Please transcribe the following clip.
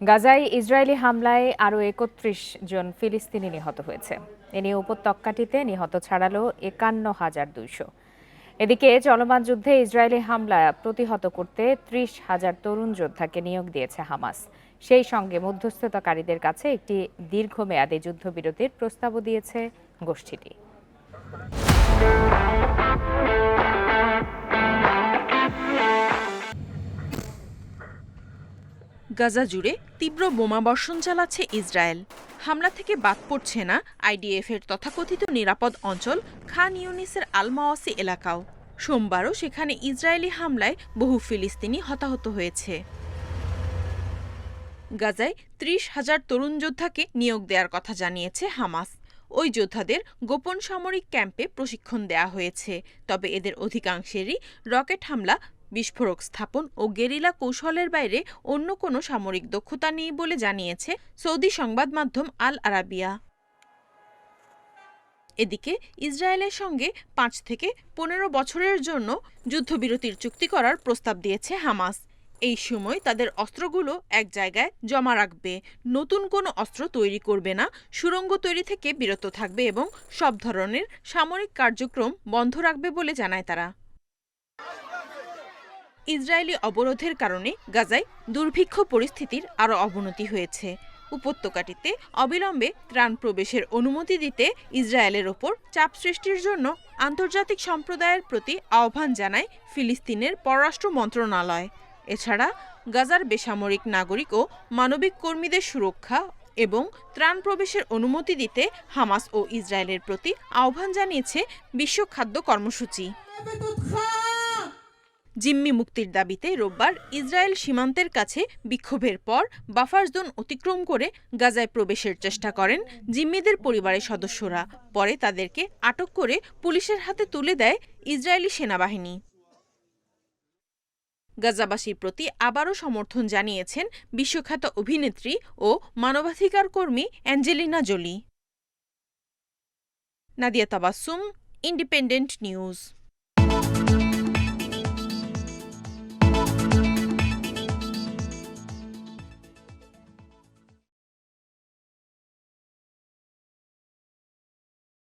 গাজায় ইসরায়েলি হামলায় আরও একত্রিশ জন ফিলিস্তিনি নিহত হয়েছে। এ নিয়ে উপত্যকাটিতে নিহত ছাড়ালো একান্ন হাজার দুইশো। এদিকে চলমান যুদ্ধে ইসরায়েলি হামলা প্রতিহত করতে ত্রিশ হাজার তরুণ যোদ্ধাকে নিয়োগ দিয়েছে হামাস। সেই সঙ্গে মধ্যস্থতাকারীদের কাছে একটি দীর্ঘমেয়াদী যুদ্ধবিরতির প্রস্তাবও দিয়েছে গোষ্ঠীটি। গাজা জুড়ে তীব্র বোমা বর্ষণ চালাচ্ছে ইসরায়েল। হামলা থেকে বাদ পড়ছে না আইডিএফের তথাকথিত নিরাপদ অঞ্চল খান ইউনিসের আলমাওয়াসি এলাকাও। সোমবারও সেখানে ইসরায়েলি হামলায় বহু ফিলিস্তিনি হতাহত হয়েছে। গাজায় ত্রিশ হাজার তরুণ যোদ্ধাকে নিয়োগ দেওয়ার কথা জানিয়েছে হামাস। ওই যোদ্ধাদের গোপন সামরিক ক্যাম্পে প্রশিক্ষণ দেয়া হয়েছে, তবে এদের অধিকাংশেরই রকেট হামলা বিস্ফোরক স্থাপন ও গেরিলা কৌশলের বাইরে অন্য কোনো সামরিক দক্ষতা নেই বলে জানিয়েছে সৌদি সংবাদ মাধ্যম আল আরাবিয়া। এদিকে ইসরায়েলের সঙ্গে পাঁচ থেকে পনেরো বছরের জন্য যুদ্ধবিরতির চুক্তি করার প্রস্তাব দিয়েছে হামাস। এই সময় তাদের অস্ত্রগুলো এক জায়গায় জমা রাখবে। নতুন কোনো অস্ত্র তৈরি করবে না। সুড়ঙ্গ তৈরি থেকে বিরত থাকবে এবং সব ধরনের সামরিক কার্যক্রম বন্ধ রাখবে বলে জানায় তারা। ইসরায়েলি অবরোধের কারণে গাজায় দুর্ভিক্ষ পরিস্থিতির আরও অবনতি হয়েছে। উপত্যকাটিতে অবিলম্বে ত্রাণ প্রবেশের অনুমতি দিতে ইসরায়েলের ওপর চাপ সৃষ্টির জন্য আন্তর্জাতিক সম্প্রদায়ের প্রতি আহ্বান জানায় ফিলিস্তিনের পররাষ্ট্র মন্ত্রণালয়। এছাড়া গাজার বেসামরিক নাগরিক ও মানবিক কর্মীদের সুরক্ষা এবং ত্রাণ প্রবেশের অনুমতি দিতে হামাস ও ইসরায়েলের প্রতি আহ্বান জানিয়েছে বিশ্ব খাদ্য কর্মসূচি। জিম্মি মুক্তির দাবিতে রোববার ইসরায়েল সীমান্তের কাছে বিক্ষোভের পর বাফার জোন অতিক্রম করে গাজায় প্রবেশের চেষ্টা করেন জিম্মিদের পরিবারের সদস্যরা। পরে তাদেরকে আটক করে পুলিশের হাতে তুলে দেয় ইসরায়েলি সেনাবাহিনী। গাজাবাসীর প্রতি আবারও সমর্থন জানিয়েছেন বিশ্বখ্যাত অভিনেত্রী ও মানবাধিকার কর্মী Angelina Jolie. Nadia Tabassum, independent news.